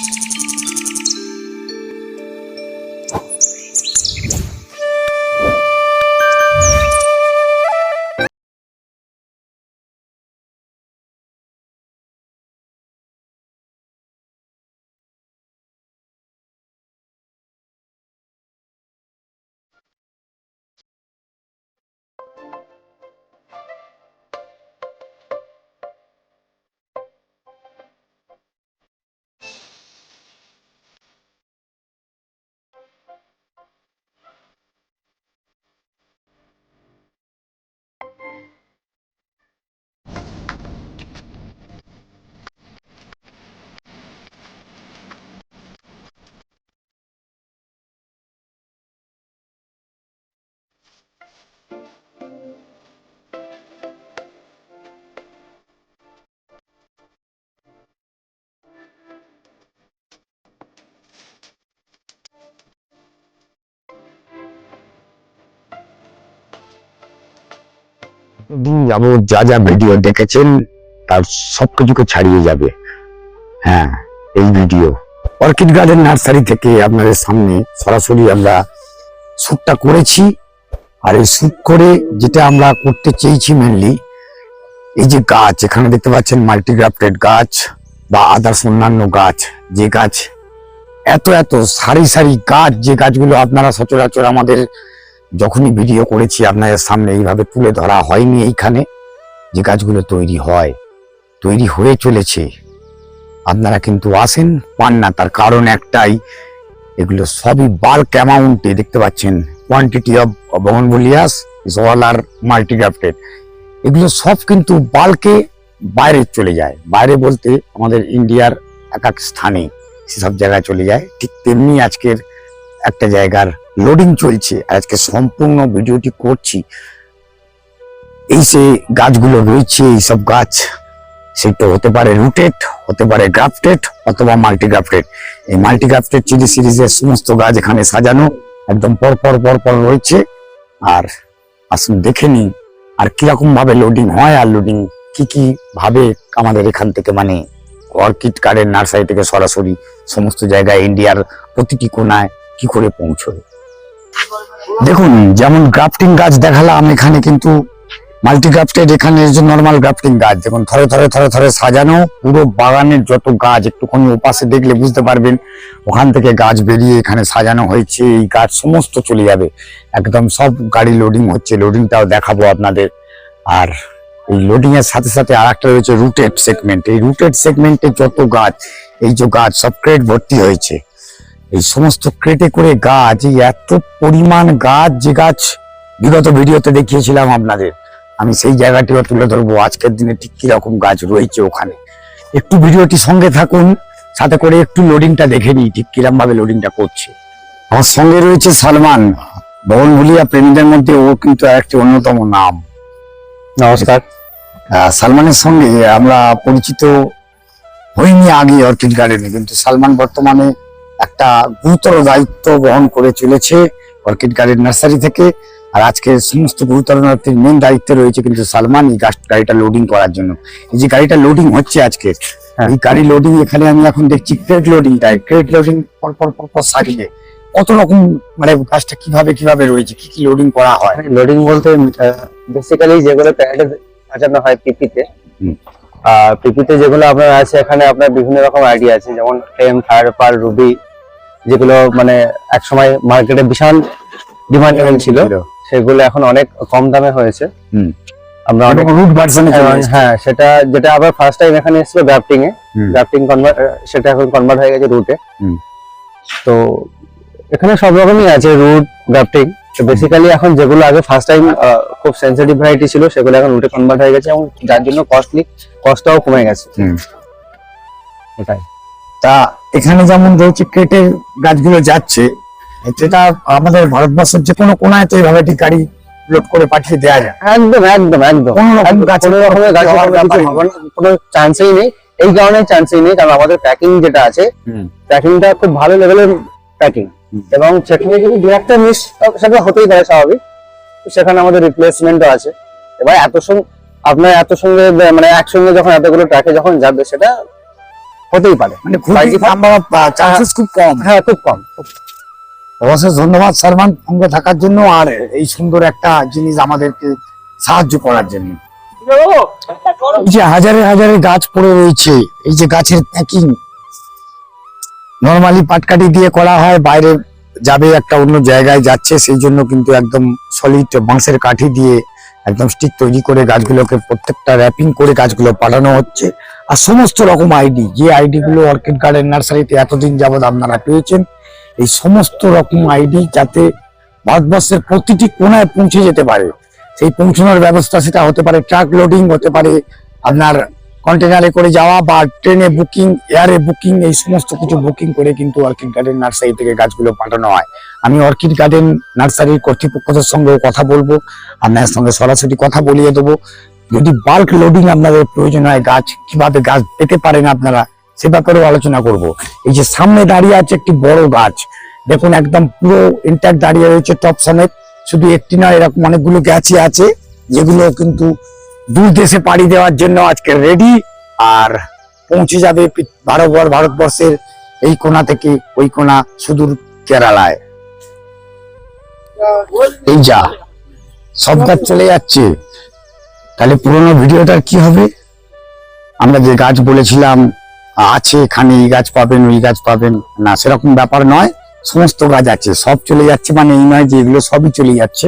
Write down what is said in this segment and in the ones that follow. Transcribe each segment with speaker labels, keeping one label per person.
Speaker 1: Thank you. দিন যাবৎ যা যা ভিডিও দেখেছেন, তার সব কিছুকে ছাড়িয়ে যাবে। হ্যাঁ এই ভিডিও অর্কিড গার্ডেন নার্সারি থেকে আপনাদের সামনে সরাসরি আমরা শ্যুটটা করেছি। আর এই শ্যুট করে যেটা আমরা করতে চেয়েছি মেনলি এই যে গাছ, এখানে দেখতে পাচ্ছেন মাল্টিগ্রাফটেড গাছ বা আদার্স অন্যান্য গাছ। যে গাছ, এত এত সারি সারি গাছ, যে গাছগুলো আপনারা সচরাচর আমাদের যখনই ভিডিও করেছি, আপনাদের সামনে এইভাবে তুলে ধরা হয়নি এইখানে যে গাছগুলো তৈরি হয়, তৈরি হয়ে চলেছে। আপনারা কিন্তু আসেন, পান না, তার কারণ একটাই, এগুলো সবই বাল্ক অ্যামাউন্টে দেখতে পাচ্ছেন quantity of bougainvilleas is all R multigrafted এগুলো সব কিন্তু বাল্কে বাইরে চলে যায়। বাইরে বলতে আমাদের ইন্ডিয়ার এক এক স্থানে সেসব জায়গায় চলে যায়। ঠিক তেমনি আজকের একটা জায়গার লোডিং চলছে। আজকে সম্পূর্ণ ভিডিওটি করছি। এই সে গাছগুলো রয়েছে এইসব গাছ সেটা হতে পারে রুটেড হতে পারে গ্রাফটেড অথবা মাল্টিগ্রাফটেড এই মাল্টিগ্রাফটেড চিলি সিরিজের সমস্ত গাছ এখানে সাজানো, একদম পর পর পর পর রয়েছে। আর আসুন দেখে নিই, আর কীরকম ভাবে লোডিং হয় আর লোডিং কি কি ভাবে আমাদের এখান থেকে মানে অর্কিড কার্ডের নার্সারি থেকে সরাসরি সমস্ত জায়গায় ইন্ডিয়ার প্রতিটি কোনায় কি করে পৌঁছবে দেখুন, যেমন গ্রাফটিং গাছ দেখালাম, এখানে কিন্তু মাল্টি গ্রাফটেড এখানে যে নর্মাল গ্রাফটিং গাছ, দেখুন, থরে থরে থরে থরে সাজানো, পুরো বাগানের যত গাছ, একটুখানি ওপাশে দেখলে বুঝতে পারবেন, ওখান থেকে গাছ বেরিয়ে এখানে সাজানো হয়েছে, এই গাছ সমস্ত চলে যাবে। একদম সব গাড়ি লোডিং হচ্ছে লোডিংটাও দেখাবো আপনাদের। আর এই লোডিং এর সাথে সাথে আর একটা রয়েছে রুটেড সেগমেন্ট এই রুটেড সেগমেন্টে যত গাছ, এই যে গাছ, সব ক্রেট ভর্তি হয়েছে। এই সমস্ত ক্রেটে করে গাছ এই এত পরিমাণ গাছ যে গাছ বিগত ভিডিওতে দেখিয়েছিলাম আপনাদের। আমি সেই জায়গাটিও তুলে ধরবো। আজকের দিনে ঠিক কীরকম গাছ রয়েছে ওখানে। একটু ভিডিওটি সঙ্গে থাকুন সাথে করে একটু লোডিংটা দেখে নিই ঠিক কিরম ভাবে লোডিংটা করছে। আমার সঙ্গে রয়েছে সালমান ভবন ভুলিয়া প্রেমীদের মধ্যে ও কিন্তু একটি অন্যতম নাম। নমস্কার। সালমানের সঙ্গে আমরা পরিচিত হইনি আগে অর্কিড গার্ডেনে কিন্তু সালমান বর্তমানে একটা গুরুতর দায়িত্ব বহন করে চলেছে অর্কিড গার্ডেন নার্সারি থেকে। আর আজকে সমস্ত গুরুতর মেন দায়িত্বে রয়েছে কিন্তু সালমান এই গাড়িটা লোডিং করার জন্য। এই যে গাড়িটা লোডিং হচ্ছে আজকে
Speaker 2: হ্যাঁ।
Speaker 1: এই গাড়ি লোডিং এখানে আমি এখন দেখছি ক্রেট লোডিংটাই ক্রেট লোডিং পর পর পর পর সারিয়ে। কত রকম মানে গাছটা কীভাবে কীভাবে রয়েছে? কি কি লোডিং করা হয়?
Speaker 2: লোডিং বলতে বেসিক্যালি যেগুলো প্যাকেটে সাজানো হয় পিপিতে। আর পিপিতে যেগুলো আপনার আছে এখানে আপনার বিভিন্ন রকম আইডিয়া আছে। যেমন ফ্লেম ফায়ার পার রুবি যেগুলো মানে একসময় মার্কেটে বিশাল ডিমান্ড ছিল। সেগুলো এখন অনেক কম দামে হয়েছে। আমরা অনেক
Speaker 1: রুট ভার্সনে
Speaker 2: হ্যাঁ সেটা যেটা আবার ফার্স্ট টাইম এখানে এসেছিল গ্রাফটিং এ। গ্রাফটিং কনভার্ট সেটা এখন কনভার্ট হয়ে গেছে রুটে তো এখানে সব রকমই আছে রুট গ্রাফটিং তো বেসিক্যালি এখন যেগুলো আগে ফার্স্ট টাইম খুব সেন্সিটিভ ভ্যারাইটি ছিল সেগুলো এখন রুটে কনভার্ট হয়ে গেছে এবং যার জন্য কস্টলি কস্টটাও কমে গেছে।
Speaker 1: হুম।
Speaker 2: ওটাই
Speaker 1: তা এখানে যেমন রয়েছে ক্রেটের গাছগুলো যাচ্ছে যেটা আমাদের ভারতবর্ষের যে কোনো কোনায় তো এইভাবে ঠিক গাড়ি লোড করে পাঠিয়ে দেওয়া যায়।
Speaker 2: একদম একদম একদম।
Speaker 1: কোনো
Speaker 2: কোনো রকমের গাছ চান্সই নেই। এই কারণে চান্সই নেই কারণ আমাদের প্যাকিং যেটা আছে
Speaker 1: হুম।
Speaker 2: প্যাকিংটা খুব ভালো লেভেলের প্যাকিং এবং সেখানে যদি দু একটা মিস সেটা হতেই পারে স্বাভাবিক। সেখানে আমাদের রিপ্লেসমেন্টও আছে। এবার এত সঙ্গে আপনার এত সঙ্গে মানে একসঙ্গে যখন এতগুলো ট্র্যাকে যখন যাবে সেটা হতেই পারে।
Speaker 1: মানে চান্সেস খুব কম।
Speaker 2: হ্যাঁ খুব কম।
Speaker 1: অবশ্যই ধন্যবাদ সালমান সঙ্গে থাকার জন্য আর এই সুন্দর একটা জিনিস আমাদেরকে সাহায্য করার জন্য। যে হাজারে হাজারে গাছ পড়ে রয়েছে এই যে গাছের প্যাকিং নর্মালি পাটকাঠি দিয়ে করা হয় বাইরে যাবে একটা অন্য জায়গায় যাচ্ছে সেই জন্য কিন্তু একদম সলিড বাঁশের কাঠি দিয়ে একদম স্টিক তৈরি করে গাছগুলোকে প্রত্যেকটা র্যাপিং করে গাছগুলো পাঠানো হচ্ছে। আর সমস্ত রকম আইডি যে আইডি গুলো অর্কিড গার্ডেন নার্সারিতে এতদিন যাবত আপনারা পেয়েছেন, এই সমস্ত রকম আইডি যাতে ভারতবর্ষের প্রতিটি কোনায় পৌঁছে যেতে পারে। সেই পৌঁছানোর ব্যবস্থা সেটা হতে পারে ট্রাক লোডিং হতে পারে, আপনার কন্টেনারে করে যাওয়া বা ট্রেনে বুকিং এয়ারে বুকিং এই সমস্ত কিছু বুকিং করে কিন্তু অর্কিড গার্ডেন নার্সারি থেকে গাছগুলো পাঠানো হয়। আমি অর্কিড গার্ডেন নার্সারির কর্তৃপক্ষদের সঙ্গেও কথা বলব আপনার সঙ্গে সরাসরি কথা বলিয়ে দেবো। যদি বাল্ক লোডিং আপনাদের প্রয়োজন হয়, গাছ কীভাবে গাছ পেতে পারেন আপনারা, সে ব্যাপারেও আলোচনা করব। এই যে সামনে দাঁড়িয়ে আছে একটি বড় গাছ। দেখুন একদম পুরো ইন্ট্যাক্ট দাঁড়িয়ে রয়েছে টপ সমেত শুধু একটি নয়, এরকম অনেকগুলো গাছই আছে, যেগুলো কিন্তু দূর দেশে পাড়ি দেওয়ার জন্য আজকে রেডি আর পৌঁছে যাবে পি- ভারত ভারতবর্ষের এই কোণা থেকে ওই কোণা সুদূর কেরালায়। এই যা, সব গাছ চলে যাচ্ছে। তাহলে পুরোনো ভিডিওটার কি হবে? আমরা যে গাছ বলেছিলাম, আছে এখানে, এই গাছ পাবেন, ওই গাছ পাবেন। না, সেরকম ব্যাপার নয়। সমস্ত গাছ আছে, সব চলে যাচ্ছে। মানে এই নয় যে এগুলো সবই চলে যাচ্ছে।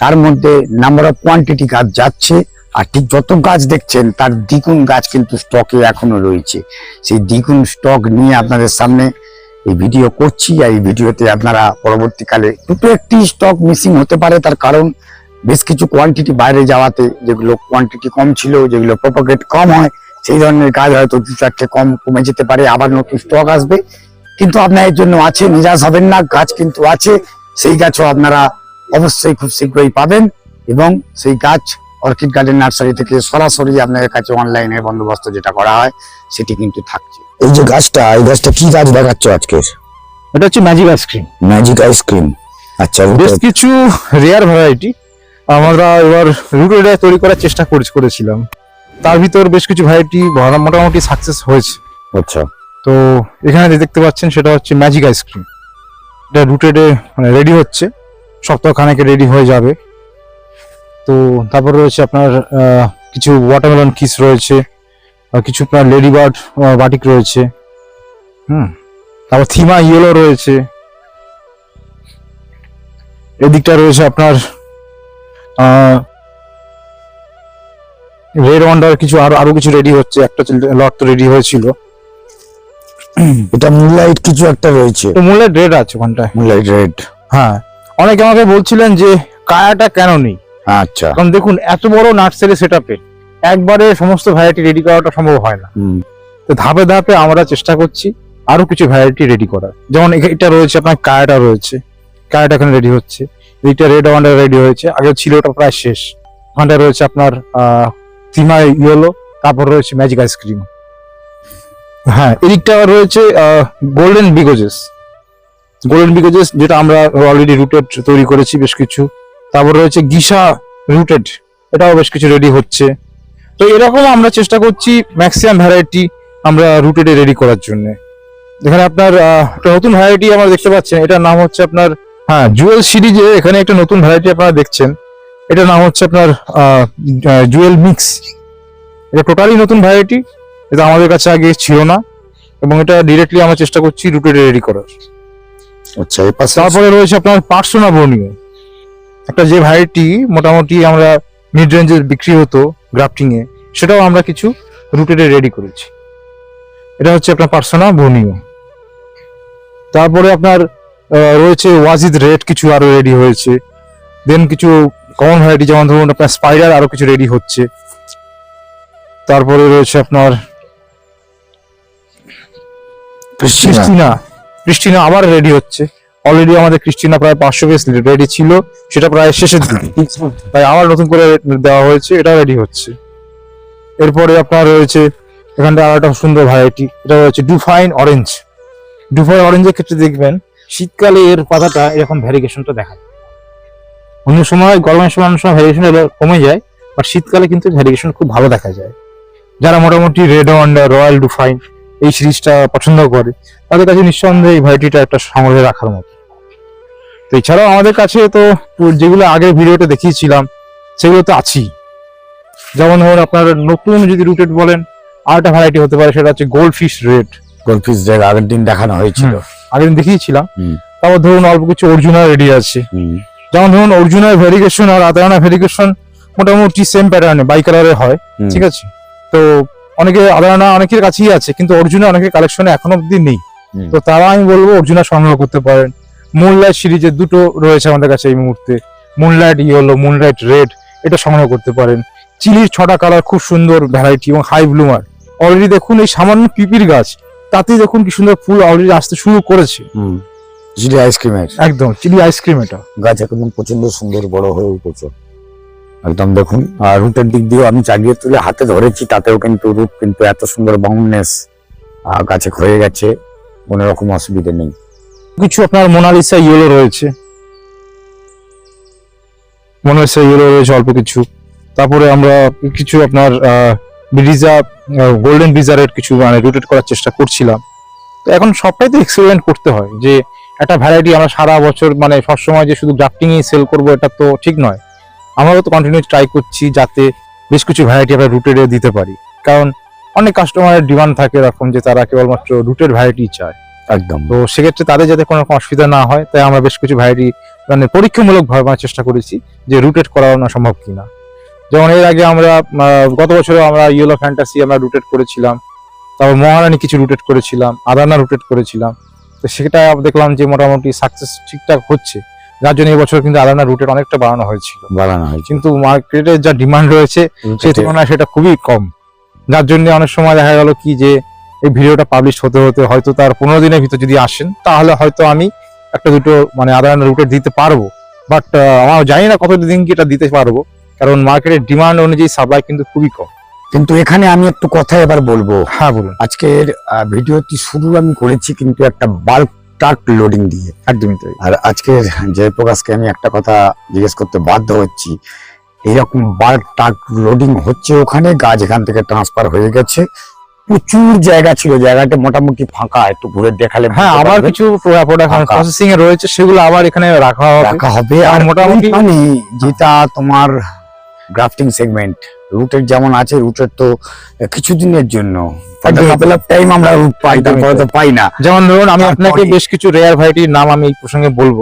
Speaker 1: তার মধ্যে নাম্বার অফ কোয়ান্টিটি গাছ যাচ্ছে। আর ঠিক যত গাছ দেখছেন, তার দ্বিগুণ গাছ কিন্তু স্টকে এখনও রয়েছে। সেই দ্বিগুণ স্টক নিয়ে আপনাদের সামনে এই ভিডিও করছি। আর এই ভিডিওতে আপনারা পরবর্তীকালে দুটো একটি স্টক মিসিং হতে পারে। তার কারণ বেশ কিছু কোয়ান্টিটি বাইরে যাওয়াতে যেগুলো কোয়ান্টিটি কম ছিল যেগুলো প্রপাগেট কম হয় সেই ধরনের কাজ হয়তো দু চারটে কম কমে যেতে পারে আবার নতুন স্টক আসবে। কিন্তু আপনার এর জন্য আছে নিরাশ হবেন না গাছ কিন্তু আছে সেই গাছও আপনারা অবশ্যই খুব শীঘ্রই পাবেন এবং সেই গাছ অর্কিড গার্ডেন নার্সারি থেকে সরাসরি আপনাদের কাছে অনলাইনের বন্দোবস্ত যেটা করা হয় সেটি কিন্তু থাকছে। এই যে গাছটা এই গাছটা কি গাছ দেখাচ্ছ আজকে?
Speaker 3: এটা হচ্ছে ম্যাজিক আইসক্রিম
Speaker 1: ম্যাজিক আইসক্রিম আচ্ছা
Speaker 3: বেশ কিছু রেয়ার ভ্যারাইটি আমরা এবার রুটেড তৈরি করার চেষ্টা করে- করেছিলাম। তার ভিতর বেশ কিছু ভ্যারাইটি মোটামুটি সাকসেস হয়েছে।
Speaker 1: আচ্ছা।
Speaker 3: তো এখানে যে দেখতে পাচ্ছেন সেটা হচ্ছে ম্যাজিক আইসক্রিম এটা রুটেডে মানে রেডি হচ্ছে। সপ্তাহখানেকে রেডি হয়ে যাবে। তো তারপর রয়েছে আপনার কিছু ওয়াটারমেলন কিস রয়েছে কিছু আপনার লেডি বার্ড বাটিক রয়েছে। হুম। তারপর থিমা ইয়েলো রয়েছে। এদিকটা রয়েছে আপনার রেড ওয়ান্ডার কিছু আরও আরও কিছু রেডি হচ্ছে। একটা লট তো রেডি হয়েছিল।
Speaker 1: এটা মুনলাইট কিছু একটা রয়েছে।
Speaker 3: তো মূল্যের রেড আছে ওখানটায়।
Speaker 1: মুনলাইট রেড
Speaker 3: হ্যাঁ। অনেকে আমাকে বলছিলেন যে কায়াটা কেন নেই?
Speaker 1: আচ্ছা।
Speaker 3: কারণ দেখুন এত বড় নার্সারি সেট আপে একবারে সমস্ত ভ্যারাইটি রেডি করাটা সম্ভব হয় না।
Speaker 1: হুম।
Speaker 3: তো ধাপে ধাপে আমরা চেষ্টা করছি আরও কিছু ভ্যারাইটি রেডি করার। যেমন এটা রয়েছে আপনার কায়াটা রয়েছে। কায়াটা এখানে রেডি হচ্ছে। এইটা রেড ওয়ান্ডার রেডি হয়েছে। আগে ছিল, ওটা প্রায় শেষ। ওখানটা রয়েছে আপনার থিমা ইয়েলো তারপর রয়েছে ম্যাজিক আইসক্রিম হ্যাঁ এদিকটা রয়েছে গোল্ডেন বিগোজেস গোল্ডেন বিগোজেস যেটা আমরা অলরেডি রুটেড তৈরি করেছি বেশ কিছু। তারপর রয়েছে গিসা রুটেড এটাও বেশ কিছু রেডি হচ্ছে। তো এরকম আমরা চেষ্টা করছি ম্যাক্সিমাম ভ্যারাইটি আমরা রুটেডে রেডি করার জন্য। এখানে আপনার একটা নতুন ভ্যারাইটি আমরা দেখতে পাচ্ছেন এটার নাম হচ্ছে আপনার হ্যাঁ জুয়েল সিরিজে এখানে একটা নতুন ভ্যারাইটি আপনারা দেখছেন। এটার নাম হচ্ছে আপনার জুয়েল মিক্স এটা টোটালি নতুন ভ্যারাইটি এটা আমাদের কাছে আগে ছিল না এবং এটা ডিরেক্টলি আমরা চেষ্টা করছি রুটেডে রেডি করার।
Speaker 1: আচ্ছা এই পাশে
Speaker 3: তারপরে রয়েছে আপনার পার্সোনা বর্ণীয় একটা যে ভ্যারাইটি মোটামুটি আমরা মিড রেঞ্জের বিক্রি হতো গ্রাফটিং এ সেটাও আমরা কিছু রুটেডে রেডি করেছি। এটা হচ্ছে আপনার পার্সোনা বর্ণীয় তারপরে আপনার রয়েছে ওয়াজিদ রেড কিছু আরও রেডি হয়েছে। দেন কিছু কমন ভ্যারাইটি যেমন ধরুন আপনার স্পাইডার আরও কিছু রেডি হচ্ছে। তারপরে রয়েছে আপনার
Speaker 1: ক্রিস্টিনা
Speaker 3: ক্রিস্টিনা আবার রেডি হচ্ছে। অলরেডি আমাদের ক্রিস্টিনা প্রায় পাঁচশো পিস রেডি ছিল। সেটা প্রায় শেষের দিকে। তাই আবার নতুন করে দেওয়া হয়েছে এটা রেডি হচ্ছে। এরপরে আপনার রয়েছে এখানটা আর একটা সুন্দর ভ্যারাইটি এটা রয়েছে ডুফাইন অরেঞ্জ ডুফাইন অরেঞ্জের ক্ষেত্রে দেখবেন শীতকালে এর পাতাটা এরকম ভ্যারিগেশনটা দেখা যায় অন্য সময় গরমের সময় অন্য সময় ভ্যারিগেশন কমে যায় বাট শীতকালে কিন্তু ভ্যারিগেশন খুব ভালো দেখা যায়। যারা মোটামুটি রেড ওয়ান্ডার রয়্যাল ডুফাইন এই সিরিজটা পছন্দ করে তাদের কাছে নিঃসন্দেহে এই ভ্যারাইটিটা একটা সংগ্রহে রাখার মতো। তো এছাড়াও আমাদের কাছে তো যেগুলো আগের ভিডিওতে দেখিয়েছিলাম সেগুলো তো আছেই। যেমন ধরুন আপনার নতুন যদি রুটেড বলেন আর একটা ভ্যারাইটি হতে পারে সেটা হচ্ছে গোল্ড ফিশ রেড
Speaker 1: গোলফিস জায়গা আগের দিন দেখানো হয়েছিল।
Speaker 3: আগের দিন দেখিয়েছিলাম। তারপর ধরুন অল্প কিছু অর্জুনার রেডি আছে। যেমন ধরুন অর্জুনের ভেরিগেশন আর আদানা ভেরিগেশন মোটামুটি সেম প্যাটার্নে বাই কালারে হয় ঠিক আছে? তো অনেকে আদানা অনেকের কাছেই আছে কিন্তু অর্জুনা অনেকের কালেকশনে এখনও অব্দি নেই। তো তারা আমি বলব অর্জুনা সংগ্রহ করতে পারেন। মুনলাইট সিরিজের দুটো রয়েছে আমাদের কাছে এই মুহূর্তে। মুনলাইট ইয়েলো মুনলাইট রেড এটা সংগ্রহ করতে পারেন। চিলির ছটা কালার খুব সুন্দর ভ্যারাইটি এবং হাই ব্লুমার অলরেডি দেখুন এই সামান্য পিপির গাছ তাতেই দেখুন কি সুন্দর ফুল অলরেডি আসতে শুরু করেছে।
Speaker 1: জিডি আইসক্রিমের
Speaker 3: একদম চিলি আইসক্রিম এটা।
Speaker 1: গাছ একদম প্রচণ্ড সুন্দর বড় হয়ে উঠেছে। একদম দেখুন আর রুটের দিক দিয়ে আমি চালিয়ে তুলে হাতে ধরেছি তাতেও কিন্তু রুট কিন্তু এত সুন্দর বাউন্ডনেস গাছে হয়ে গেছে কোনো রকম অসুবিধা নেই।
Speaker 3: কিছু আপনার মোনালিসা ইয়েলো রয়েছে। মোনালিসা ইয়েলো রয়েছে অল্প কিছু। তারপরে আমরা কিছু আপনার ব্রিজা গোল্ডেন ব্রিজারের কিছু মানে রোটেট করার চেষ্টা করছিলাম। তো এখন সবটাই তো এক্সপেরিমেন্ট করতে হয় যে একটা ভ্যারাইটি আমরা সারা বছর মানে সবসময় যে শুধু গ্রাফটিং সেল করব এটা তো ঠিক নয়। আমরাও তো কন্টিনিউ ট্রাই করছি যাতে বেশ কিছু ভ্যারাইটি আমরা রুটেড দিতে পারি। কারণ অনেক কাস্টমারের ডিমান্ড থাকে এরকম যে তারা কেবলমাত্র রুটেড ভ্যারাইটি চায়।
Speaker 1: একদম।
Speaker 3: তো সেক্ষেত্রে তাদের যাতে কোনো রকম অসুবিধা না হয় তাই আমরা বেশ কিছু ভ্যারাইটি মানে পরীক্ষামূলক ভাবে চেষ্টা করেছি যে রুটেড করানো সম্ভব কিনা। যেমন এর আগে আমরা গত বছরে আমরা ইয়েলো ফ্যান্টাসি আমরা রুটেড করেছিলাম। তারপর মহারানী কিছু রুটেড করেছিলাম আদানা রুটেড করেছিলাম। তো সেটা দেখলাম যে মোটামুটি সাকসেস ঠিকঠাক হচ্ছে। যার জন্য এবছর কিন্তু আদানা রুটেড অনেকটা বাড়ানো হয়েছিল।
Speaker 1: বাড়ানো হয়েছে।
Speaker 3: কিন্তু মার্কেটের যা ডিমান্ড রয়েছে সেই তুলনায় সেটা খুবই কম। যার জন্য অনেক সময় দেখা গেল কি যে এই ভিডিওটা পাবলিশ হতে হতে হয়তো তার পনেরো দিনের ভিতর যদি আসেন তাহলে হয়তো আমি একটা দুটো মানে আদান রুটে দিতে পারব। বাট আমার জানি না কতদিন কি এটা দিতে পারব। কারণ মার্কেটের ডিমান্ড অনুযায়ী সাপ্লাই কিন্তু খুবই কম।
Speaker 1: কিন্তু এখানে আমি একটু কথা এবার বলব।
Speaker 3: হ্যাঁ বলুন।
Speaker 1: আজকের ভিডিওটি শুরু আমি করেছি কিন্তু একটা বাল্ক ট্রাক লোডিং দিয়ে।
Speaker 3: একদমই তাই।
Speaker 1: আর আজকের জয়প্রকাশকে আমি একটা কথা জিজ্ঞেস করতে বাধ্য হচ্ছি। এইরকম বাল্ক ট্রাক লোডিং হচ্ছে ওখানে গাছ এখান থেকে ট্রান্সফার হয়ে গেছে। প্রচুর জায়গা ছিল জায়গাটা মোটামুটি ফাঁকা একটু ঘুরে দেখালে
Speaker 3: হ্যাঁ আবার কিছু প্রসেসিং এ রয়েছে সেগুলো আবার এখানে রাখা
Speaker 1: রাখা হবে
Speaker 3: আর মোটামুটি
Speaker 1: যেটা তোমার গ্রাফটিং সেগমেন্ট রুটের যেমন আছে রুটের তো কিছুদিনের জন্য। টাইম আমরা রুট পাই তারপরে তো পাই না।
Speaker 3: যেমন ধরুন আমি আপনাকে বেশ কিছু রেয়ার ভ্যারাইটির নাম আমি এই প্রসঙ্গে বলব।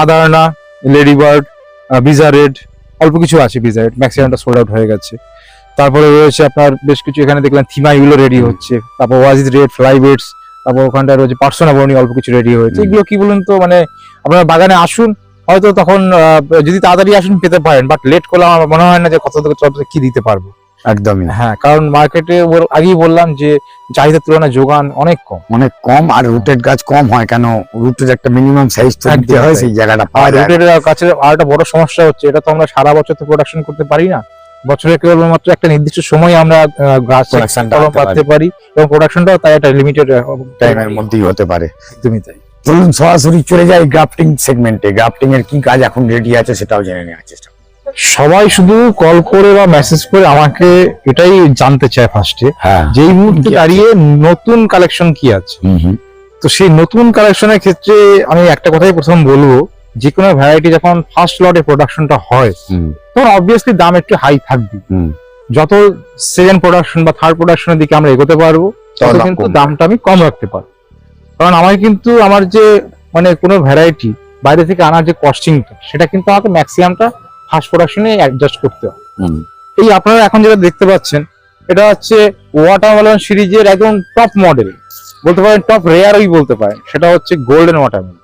Speaker 3: আদারনা লেডি বার্ড বিজা রেড অল্প কিছু আছে বিজা রেড ম্যাক্সিমামটা সোল্ড আউট হয়ে গেছে। তারপরে রয়েছে আপনার বেশ কিছু এখানে দেখলাম থিমা ইউলো রেডি হচ্ছে। তারপর ওয়াজিদ রেড ফ্লাই বেডস তারপর ওখানটা রয়েছে পার্সোনা বর্নি অল্প কিছু রেডি হয়েছে। এগুলো কি বলুন তো মানে আপনার বাগানে আসুন হয়তো তখন যদি তাড়াতাড়ি আসুন পেতে পারেন বাট লেট করলে আমার মনে হয় না যে কত থেকে কি দিতে পারব।
Speaker 1: একদমই
Speaker 3: হ্যাঁ কারণ মার্কেটে আগেই বললাম যে চাহিদার তুলনায় যোগান অনেক কম।
Speaker 1: অনেক কম আর রুটেড গাছ কম হয় কেন রুটের একটা মিনিমাম সাইজ তো হয় সেই জায়গাটা পাওয়া যায়
Speaker 3: রুটের কাছে আর একটা বড় সমস্যা হচ্ছে এটা তো আমরা সারা বছর তো প্রোডাকশন করতে পারি না। বছরে কেবলমাত্র একটা নির্দিষ্ট সময় আমরা গাছ পাতে পারি। এবং প্রোডাকশনটাও তাই একটা লিমিটেড
Speaker 1: টাইমের মধ্যেই হতে পারে।
Speaker 3: তুমি তাই।
Speaker 1: চলুন সরাসরি চলে যাই গ্রাফটিং সেগমেন্টে গ্রাফটিং এর কি কাজ এখন রেডি আছে সেটাও জেনে নেওয়ার চেষ্টা
Speaker 3: সবাই শুধু কল করে বা মেসেজ করে আমাকে এটাই জানতে চায় ফার্স্টে
Speaker 1: হ্যাঁ।
Speaker 3: যে এই মুহূর্তে? দাঁড়িয়ে নতুন কালেকশন কি আছে? তো সেই নতুন কালেকশনের ক্ষেত্রে আমি একটা কথাই প্রথম বলব যে কোনো ভ্যারাইটি যখন ফার্স্ট লটে প্রোডাকশনটা হয়
Speaker 1: হুম।
Speaker 3: তখন অবভিয়াসলি দাম একটু হাই থাকবে।
Speaker 1: হুম।
Speaker 3: যত সেকেন্ড প্রোডাকশন বা থার্ড প্রোডাকশনের দিকে আমরা এগোতে পারব তত কিন্তু দামটা আমি কম রাখতে পারব। কারণ আমার কিন্তু আমার যে মানে কোনো ভ্যারাইটি বাইরে থেকে আনার যে কস্টিংটা সেটা কিন্তু আমাকে ম্যাক্সিমামটা ফার্স্ট প্রোডাকশনে অ্যাডজাস্ট করতে
Speaker 1: হয়
Speaker 3: এই আপনারা এখন যেটা দেখতে পাচ্ছেন এটা হচ্ছে ওয়াটারমেলন সিরিজের একদম টপ মডেল বলতে পারেন টপ রেয়ারই বলতে পারেন। সেটা হচ্ছে গোল্ডেন ওয়াটারমেলন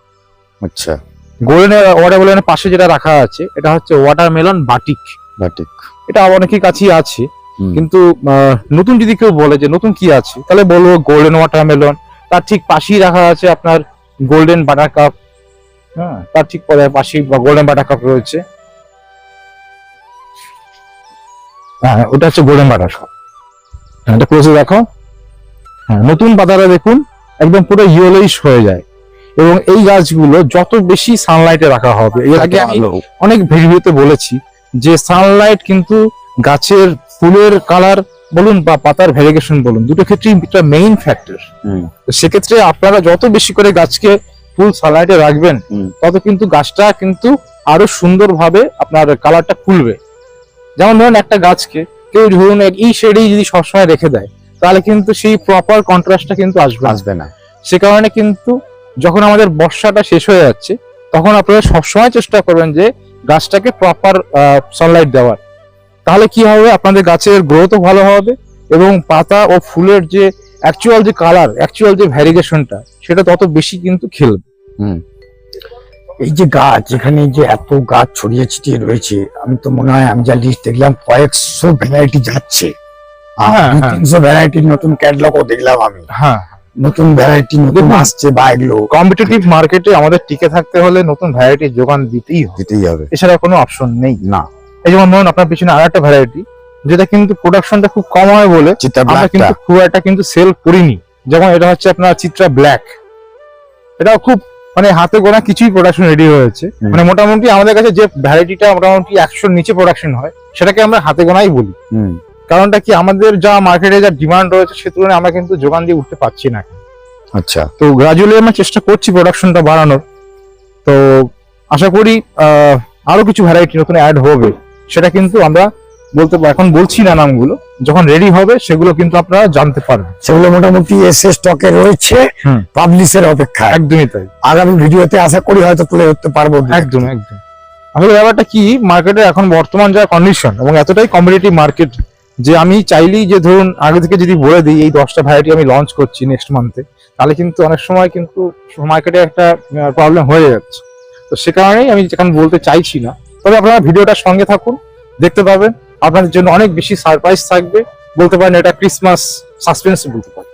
Speaker 1: আচ্ছা।
Speaker 3: গোল্ডেন ওয়াটারমেলনের পাশে যেটা রাখা আছে এটা হচ্ছে ওয়াটারমেলন বাটিক
Speaker 1: বাটিক
Speaker 3: এটা অনেকের কাছেই আছে কিন্তু নতুন যদি কেউ বলে যে নতুন কি আছে তাহলে বলব গোল্ডেন ওয়াটারমেলন তার ঠিক পাশেই রাখা আছে আপনার গোল্ডেন বাটার কাপ হ্যাঁ। তার ঠিক পরে পাশেই গোল্ডেন বাটার কাপ রয়েছে। হ্যাঁ ওটা হচ্ছে গোল্ডেন বাটার কাপ হ্যাঁ এটা ক্লোজে দেখো হ্যাঁ নতুন পাতাটা দেখুন একদম পুরো ইয়েলোইশ হয়ে যায়। এবং এই গাছগুলো যত বেশি সানলাইটে রাখা হবে এর আগে আমি অনেক ভিডিওতে বলেছি যে সানলাইট কিন্তু গাছের ফুলের কালার বলুন বা পাতার ভ্যারিগেশন বলুন দুটো ক্ষেত্রেই মেইন ফ্যাক্টর সেক্ষেত্রে আপনারা যত বেশি করে গাছকে ফুল সানলাইটে রাখবেন। তত কিন্তু গাছটা কিন্তু আরও সুন্দরভাবে আপনার কালারটা খুলবে। যেমন ধরুন একটা গাছকে কেউ ধরুন এই শেডেই যদি সবসময় রেখে দেয় তাহলে কিন্তু সেই প্রপার কন্ট্রাস্টটা কিন্তু আসবে
Speaker 2: আসবে না।
Speaker 3: সে কারণে কিন্তু যখন আমাদের বর্ষাটা শেষ হয়ে যাচ্ছে তখন আপনারা সবসময় চেষ্টা করবেন যে গাছটাকে প্রপার সানলাইট দেওয়ার। তাহলে কি হবে? আপনাদের গাছের গ্রোথও ভালো হবে এবং পাতা ও ফুলের যে অ্যাকচুয়াল যে কালার অ্যাকচুয়াল যে ভ্যারিগেশনটা সেটা তত বেশি কিন্তু খেলবে।
Speaker 1: এই যে গাছ এখানে যে এত গাছ ছড়িয়ে ছিটিয়ে রয়েছে আমি তো মনে হয় আমি যা লিস্ট দেখলাম কয়েকশো ভ্যারাইটি যাচ্ছে।
Speaker 3: হ্যাঁ, হ্যাঁ।
Speaker 1: তিনশো ভ্যারাইটির নতুন ক্যাটলগও দেখলাম আমি।
Speaker 3: হ্যাঁ।
Speaker 1: নতুন ভ্যারাইটি নতুন। আসছে বা এগুলো।
Speaker 3: কম্পিটিটিভ মার্কেটে আমাদের টিকে থাকতে হলে নতুন ভ্যারাইটির যোগান দিতেই
Speaker 1: দিতেই হবে।
Speaker 3: এছাড়া কোনো অপশন নেই।
Speaker 1: না।
Speaker 3: এই যেমন ধরুন আপনার পিছনে আর একটা ভ্যারাইটি যেটা কিন্তু প্রোডাকশনটা খুব কম হয় বলে আমরা কিন্তু খুব একটা কিন্তু সেল করিনি। যেমন এটা হচ্ছে আপনার চিত্রা ব্ল্যাক এটাও খুব মানে হাতে গোনা কিছুই প্রোডাকশন রেডি হয়েছে। মানে মোটামুটি আমাদের কাছে যে ভ্যারাইটিটা মোটামুটি একশোর নিচে প্রোডাকশন হয় সেটাকে আমরা হাতে গোনাই বলি। কারণটা কি? আমাদের যা মার্কেটে যা ডিমান্ড রয়েছে সে তুলনায় আমরা কিন্তু যোগান দিয়ে উঠতে পারছি না।
Speaker 1: আচ্ছা।
Speaker 3: তো গ্রাজুয়ালি আমরা চেষ্টা করছি প্রোডাকশনটা বাড়ানোর। তো আশা করি আহ, আরও কিছু ভ্যারাইটি নতুন অ্যাড হবে। সেটা কিন্তু আমরা বলতে এখন বলছি না নামগুলো। যখন রেডি হবে সেগুলো কিন্তু আপনারা জানতে পারবেন।
Speaker 1: সেগুলো মোটামুটি এসে স্টকে রয়েছে। পাবলিশের অপেক্ষায়।
Speaker 3: একদমই তাই।
Speaker 1: আগামী ভিডিওতে আশা করি হয়তো তুলে ধরতে পারব।
Speaker 3: একদম একদম। আসলে ব্যাপারটা কি মার্কেটে এখন বর্তমান যা কন্ডিশন এবং এতটাই কম্পিটিটিভ মার্কেট যে আমি চাইলেই যে ধরুন আগে থেকে যদি বলে দিই এই দশটা ভ্যারাইটি আমি লঞ্চ করছি নেক্সট মান্থে তাহলে কিন্তু অনেক সময় কিন্তু মার্কেটে একটা প্রবলেম হয়ে যাচ্ছে। তো সে কারণেই আমি যেখানে বলতে চাইছি না তবে আপনারা ভিডিওটার সঙ্গে থাকুন দেখতে পাবেন। আপনাদের জন্য অনেক বেশি সারপ্রাইজ থাকবে। বলতে পারেন এটা ক্রিসমাস সাসপেন্স বলতে পারেন।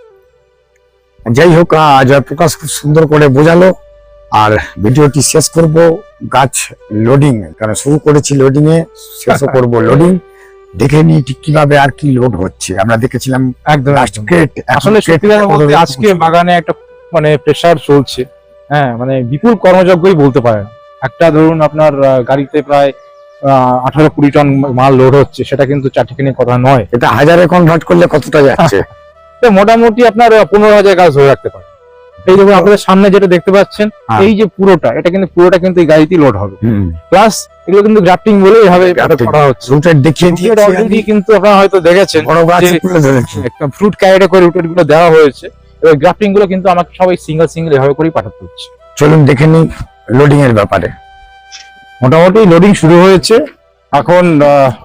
Speaker 1: যাই হোক জয়প্রকাশ খুব সুন্দর করে বোঝালো। আর ভিডিওটি শেষ করব গাছ লোডিং কারণ শুরু করেছি লোডিং এ শেষও করব লোডিং দেখে নিই ঠিক কীভাবে আর কি লোড হচ্ছে। আমরা দেখেছিলাম
Speaker 3: একদম। আসলে আজকে বাগানে একটা মানে প্রেসার চলছে। হ্যাঁ মানে বিপুল কর্মযজ্ঞই বলতে পারেন। একটা ধরুন আপনার গাড়িতে প্রায় আঠারো কুড়ি টন মাল লোড হচ্ছে সেটা কিন্তু চারটিখানি কথা নয়।
Speaker 1: এটা হাজারে কনভার্ট করলে কতটা যাচ্ছে?
Speaker 3: তো মোটামুটি আপনার পনেরো হাজার গাছ ধরে রাখতে পারে এই দেখুন আপনাদের সামনে যেটা দেখতে পাচ্ছেন
Speaker 1: হ্যাঁ।
Speaker 3: এই যে পুরোটা এটা কিন্তু পুরোটা কিন্তু এই গাড়িতেই লোড হবে। প্লাস এগুলো কিন্তু গ্রাফটিং বলে এভাবে। করা হচ্ছে।
Speaker 1: রুটের দেখিয়ে দিয়েছি
Speaker 3: অলরেডি কিন্তু আপনারা হয়তো দেখেছেন
Speaker 1: ধরেছি।
Speaker 3: ফ্রুট ক্যারেটে করে রুটেরগুলো দেওয়া হয়েছে। এবার গ্রাফটিংগুলো কিন্তু আমাকে সবাই সিঙ্গেল সিঙ্গেল এভাবে করেই পাঠাতে হচ্ছে।
Speaker 1: চলুন দেখে নিই। লোডিং এর ব্যাপারে।
Speaker 3: মোটামুটি লোডিং শুরু হয়েছে। এখন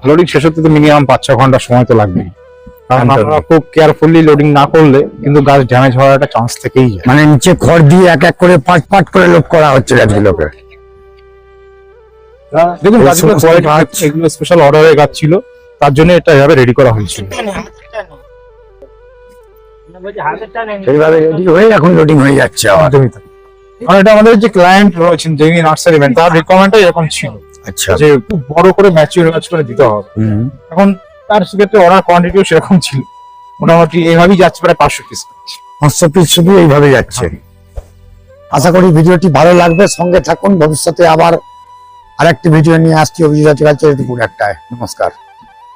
Speaker 3: লোডিং শেষ হতে তো মিনিমাম পাঁচ ছ ঘণ্টা সময় তো লাগবে। কারণ আপনারা খুব কেয়ারফুলি লোডিং না করলে কিন্তু গাছ ড্যামেজ হওয়ার একটা চান্স থেকেই যায়।
Speaker 1: মানে নিচে খড় দিয়ে এক এক করে পাঁচ পাঁচ করে লোড করা হচ্ছে গাছগুলোকে।
Speaker 3: দেখুন গাছগুলো এগুলো স্পেশাল অর্ডারের গাছ ছিল। তার জন্য এটা এভাবে রেডি করা হয়েছিল।
Speaker 1: সেইভাবে রেডি হয়ে এখন লোডিং হয়ে যাচ্ছে
Speaker 3: একদমই। কারণ এটা আমাদের যে ক্লায়েন্ট রয়েছেন যিনি নার্সারি ম্যান তার রিকোয়ারমেন্টটা এরকম ছিল
Speaker 1: আচ্ছা।
Speaker 3: যে খুব বড় করে ম্যাচিউর গাছ করে দিতে হবে। এখন তার সেক্ষেত্রে অর্ডার কোয়ান্টিটিও সেরকম ছিল। মোটামুটি এইভাবেই যাচ্ছে প্রায় পাঁচশো পিস
Speaker 1: পাঁচশো পিস শুধু এইভাবে যাচ্ছে। আশা করি ভিডিওটি ভালো লাগবে। সঙ্গে থাকুন। ভবিষ্যতে আবার আরেকটি ভিডিও নিয়ে আসছি। অভিজিৎ কালচার একটায়। নমস্কার।